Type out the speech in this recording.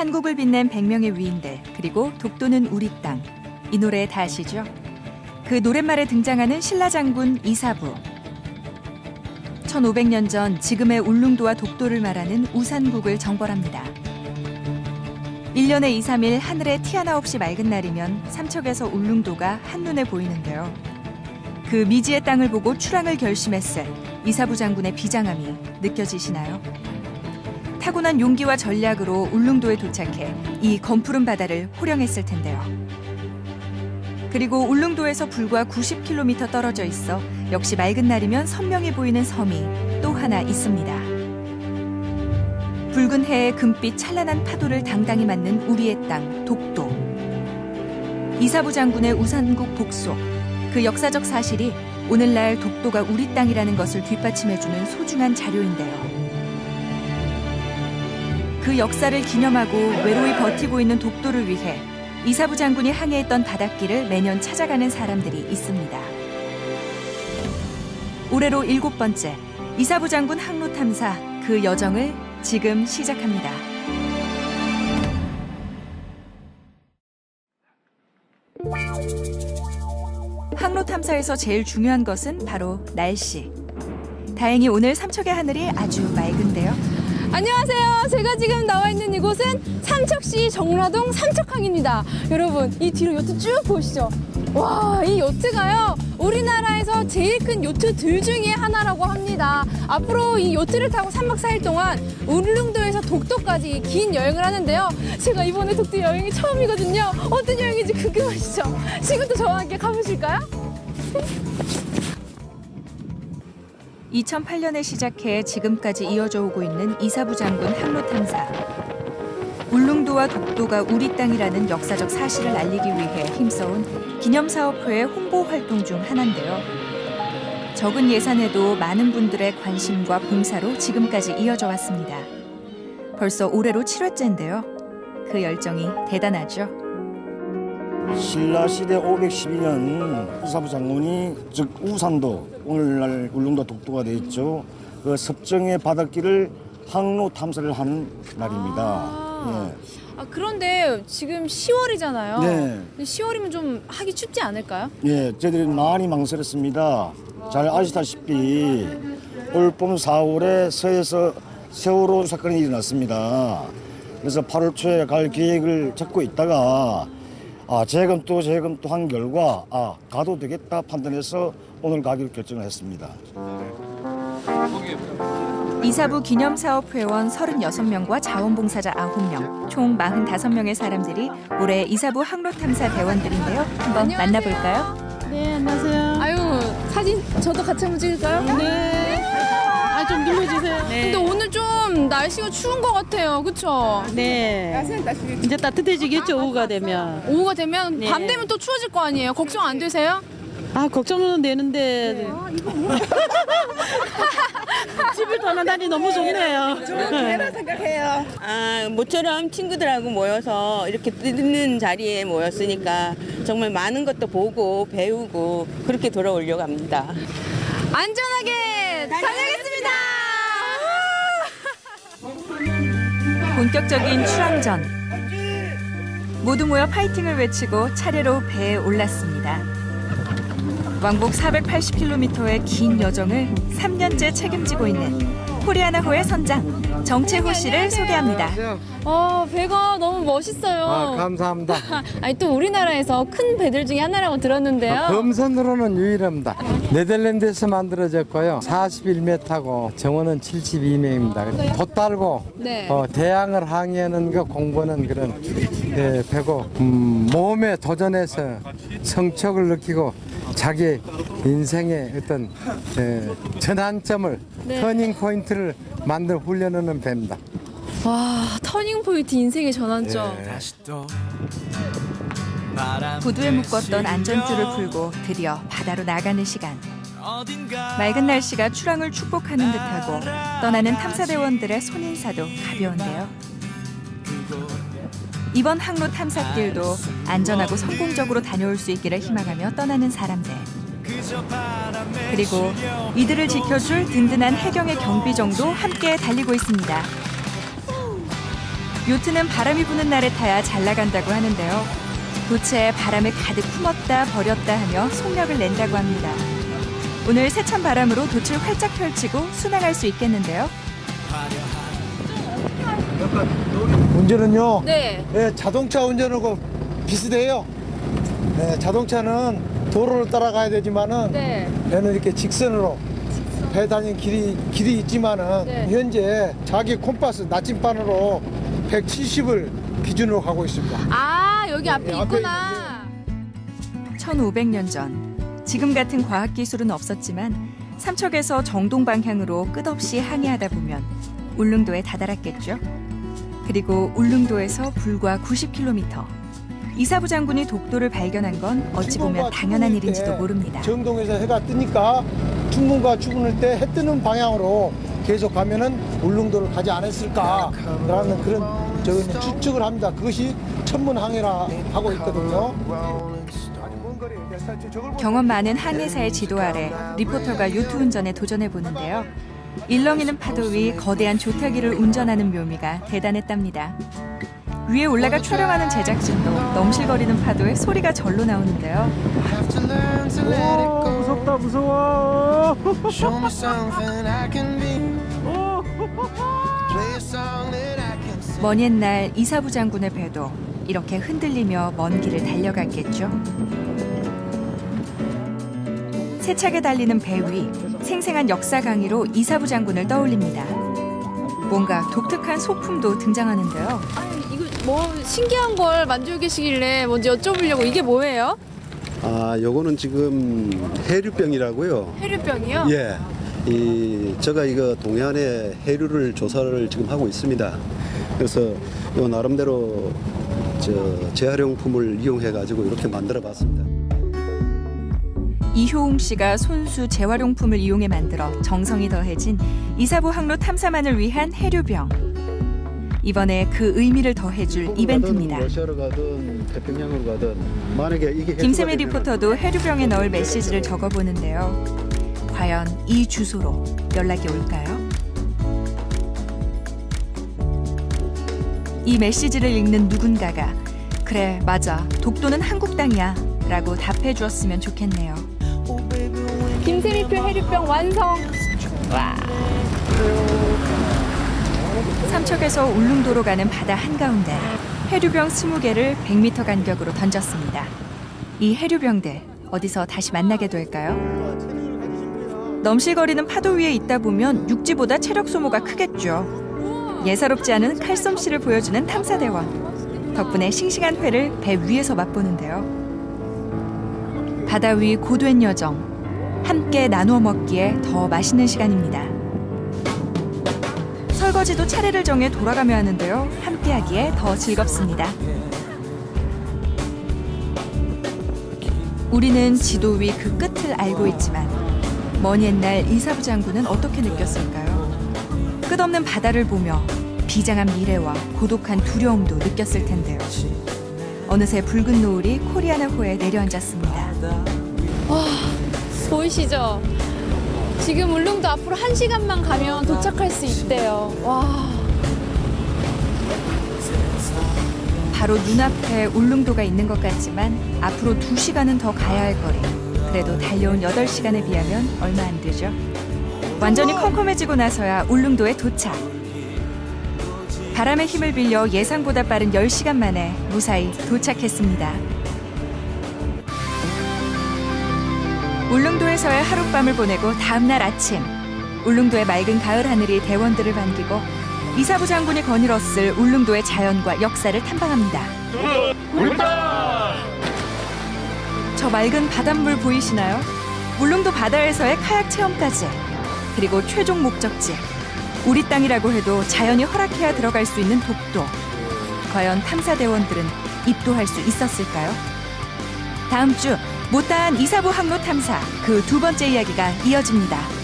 한국을 빛낸 100명의 위인들 그리고 독도는 우리 땅. 이 노래 다 아시죠? 그 노랫말에 등장하는 신라 장군 이사부. 1500년 전 지금의 울릉도와 독도를 말하는 우산국을 정벌합니다. 1년에 2, 3일 하늘에 티 하나 없이 맑은 날이면 삼척에서 울릉도가 한눈에 보이는데요. 그 미지의 땅을 보고 출항을 결심했을 이사부 장군의 비장함이 느껴지시나요? 타고난 용기와 전략으로 울릉도에 도착해 이 검푸른 바다를 호령했을 텐데요. 그리고 울릉도에서 불과 90km 떨어져 있어 역시 맑은 날이면 선명히 보이는 섬이 또 하나 있습니다. 붉은 해의 금빛 찬란한 파도를 당당히 맞는 우리의 땅 독도. 이사부 장군의 우산국 복속. 그 역사적 사실이 오늘날 독도가 우리 땅이라는 것을 뒷받침해주는 소중한 자료인데요. 그 역사를 기념하고 외로이 버티고 있는 독도를 위해 이사부 장군이 항해했던 바닷길을 매년 찾아가는 사람들이 있습니다. 올해로 일곱 번째 이사부 장군 항로 탐사 그 여정을 지금 시작합니다. 항로 탐사에서 제일 중요한 것은 바로 날씨. 다행히 오늘 삼척의 하늘이 아주 맑은데요. 안녕하세요. 제가 지금 나와 있는 이곳은 삼척시 정라동 삼척항입니다. 여러분, 이 뒤로 요트 쭉 보시죠. 와, 이 요트가요. 우리나라에서 제일 큰 요트들 중에 하나라고 합니다. 앞으로 이 요트를 타고 3박 4일 동안 울릉도에서 독도까지 긴 여행을 하는데요. 제가 이번에 독도 여행이 처음이거든요. 어떤 여행인지 궁금하시죠? 지금도 저와 함께 가보실까요? 2008년에 시작해 지금까지 이어져 오고 있는 이사부 장군 항로 탐사. 울릉도와 독도가 우리 땅이라는 역사적 사실을 알리기 위해 힘써온 기념사업회의 홍보 활동 중 하나인데요. 적은 예산에도 많은 분들의 관심과 봉사로 지금까지 이어져 왔습니다. 벌써 올해로 7회째인데요. 그 열정이 대단하죠. 신라 시대 512년 이사부 장군이 즉 우산도 오늘날 울릉도 독도가 돼 있죠. 그 섭정의 바닷길을 항로 탐사를 하는 날입니다. 아, 아, 그런데 지금 10월이잖아요. 네. 10월이면 좀 하기 춥지 않을까요? 예, 예, 저희들이 많이 망설였습니다. 잘 아시다시피 올봄 4월에 서해에서 세월호 사건이 일어났습니다. 그래서 8월 초에 갈 계획을 잡고 있다가 아, 재검 또 재검 또 한 결과 아, 가도 되겠다 판단해서 오늘 가기로 결정을 했습니다. 이사부 기념사업 회원 36명과 자원봉사자 9명, 총 45명의 사람들이 올해 이사부 항로 탐사 대원들인데요. 한번 안녕하세요. 만나볼까요? 네, 안녕하세요. 아유, 사진 저도 같이 한번 찍을까요? 네. 아, 좀 눌러주세요. 근데 오늘 좀 날씨가 추운 것 같아요. 그쵸? 네. 이제 따뜻해지겠죠, 오후가 되면. 오후가 되면 네. 밤 되면 또 추워질 거 아니에요? 걱정 안 되세요? 아, 걱정은 되는데. 집을 떠나다니 너무 좋네요. 아, 모처럼 친구들하고 모여서 이렇게 듣는 자리에 모였으니까 정말 많은 것도 보고 배우고 그렇게 돌아오려고 합니다. 안전하게 다녀오겠습니다! 본격적인 출항전. 모두 모여 파이팅을 외치고 차례로 배에 올랐습니다. 왕복 480km의 긴 여정을 3년째 책임지고 있는 코리아나호의 선장 정채호 씨를 소개합니다. 어, 배가 너무 멋있어요. 아, 감사합니다. 아니, 또 우리나라에서 큰 배들 중에 하나라고 들었는데요. 검선으로는 유일합니다. 네덜란드에서 만들어졌고요. 41m고 정원은 72m입니다. 돛달고 네. 어, 대양을 항해하는 그 공부는 그런 예, 배고 음, 몸에 도전해서 성취를 느끼고 자기 인생의 어떤 예, 전환점을 네. 터닝 포인트를 만들 훈련하는 배입니다. 와, 터닝 포인트 인생의 전환점. 구두에 묶었던 안전줄을 풀고 드디어 바다로 나가는 시간. 맑은 날씨가 출항을 축복하는 듯하고 떠나는 탐사대원들의 손인사도 가벼운데요. 이번 항로 탐사길도 안전하고 성공적으로 다녀올 수 있기를 희망하며 떠나는 사람들. 그리고 이들을 지켜줄 든든한 해경의 경비정도 함께 달리고 있습니다. 요트는 바람이 부는 날에 타야 잘 나간다고 하는데요. 도체에 바람을 가득 품었다 버렸다 하며 속력을 낸다고 합니다. 오늘 세찬 바람으로 돛을 활짝 펼치고 순항할 수 있겠는데요. 운전은요. 네. 네, 자동차 운전하고 비슷해요. 네, 자동차는 도로를 따라가야 되지만은 네. 배는 이렇게 직선으로 배 다니는 길이 길이 있지만은 네. 현재 자기 콤파스 나침반으로 170을 기준으로 가고 있습니다. 아, 여기 앞에 네, 앞에 있구나. 1500년 전 지금 같은 과학 기술은 없었지만 삼척에서 정동 방향으로 끝없이 항해하다 보면 울릉도에 다다랐겠죠. 그리고 울릉도에서 불과 90km. 이사부 장군이 독도를 발견한 건 어찌 보면 당연한 일인지도 때 모릅니다. 정동에서 해가 뜨니까 충분과 추분일 때해 뜨는 방향으로 계속 가면은 울릉도를 가지 않았을까라는 그런 저는 추측을 합니다. 그것이 천문항해라 하고 있거든요. 경험 많은 항해사의 지도 아래 리포터가 요트 운전에 도전해 보는데요. 일렁이는 파도 위 거대한 조타기를 운전하는 묘미가 대단했답니다. 위에 올라가 촬영하는 제작진도 넘실거리는 파도에 소리가 절로 나오는데요. 무섭다 무서워. 먼 옛날 이사부 장군의 배도 이렇게 흔들리며 먼 길을 달려갔겠죠. 세차게 달리는 배 위 생생한 역사 강의로 이사부 장군을 떠올립니다. 뭔가 독특한 소품도 등장하는데요. 아니, 이거 뭐 신기한 걸 만들고 계시길래 먼저 여쭤보려고 이게 뭐예요? 아, 요거는 지금 해류병이라고요. 해류병이요? 예. 이 제가 이거 동해안의 해류를 조사를 지금 하고 있습니다. 그래서 요 나름대로 저 재활용품을 이용해 가지고 이렇게 만들어 봤습니다. 이효웅 씨가 손수 재활용품을 이용해 만들어 정성이 더해진 이사부 항로 탐사만을 위한 해류병. 이번에 그 의미를 더해줄 이벤트입니다. 러시아로 가든 태평양으로 가든 만약에 이게 김세미 리포터도 해류병에 넣을 메시지를 적어보는데요. 과연 이 주소로 연락이 올까요? 이 메시지를 읽는 누군가가 그래 맞아 독도는 한국 땅이야 라고 답해 주었으면 좋겠네요. 김세미표 해류병 완성. 삼척에서 울릉도로 가는 바다 한가운데 해류병 20개를 100m 간격으로 던졌습니다. 이 해류병들 어디서 다시 만나게 될까요? 넘실거리는 파도 위에 있다 보면 육지보다 체력 소모가 크겠죠. 예사롭지 않은 칼솜씨를 보여주는 탐사대원. 덕분에 싱싱한 회를 배 위에서 맛보는데요. 바다 위 고된 여정. 함께 나누어 먹기에 더 맛있는 시간입니다. 설거지도 차례를 정해 돌아가며 하는데요. 함께 하기에 더 즐겁습니다. 우리는 지도 위 그 끝을 알고 있지만 먼 옛날 이사부 장군은 어떻게 느꼈을까요? 끝없는 바다를 보며 비장한 미래와 고독한 두려움도 느꼈을 텐데요. 어느새 붉은 노을이 코리아나 호에 내려앉았습니다. 보이시죠? 지금 울릉도 앞으로 한시간만 가면 도착할 수 있대요. 와. 바로 눈앞에 울릉도가 있는 것 같지만 앞으로 두시간은더 가야 할 거리. 그래도 달려온 여덟 시간에 비하면 얼마 안 되죠. 완전히 컴컴해지고 나서야 울릉도에 도착. 바람의 힘을 빌려 예상보다 빠른 10시간 만에 무사히 도착했습니다. 울릉도에서의 하룻밤을 보내고 다음날 아침 울릉도의 맑은 가을 하늘이 대원들을 반기고 이사부 장군이 거닐었을 울릉도의 자연과 역사를 탐방합니다. 저 맑은 바닷물 보이시나요? 울릉도 바다에서의 카약 체험까지 그리고 최종 목적지 우리 땅이라고 해도 자연이 허락해야 들어갈 수 있는 독도 과연 탐사대원들은 입도할 수 있었을까요? 다음 주 못다한 이사부 항로 탐사 그 두 번째 이야기가 이어집니다.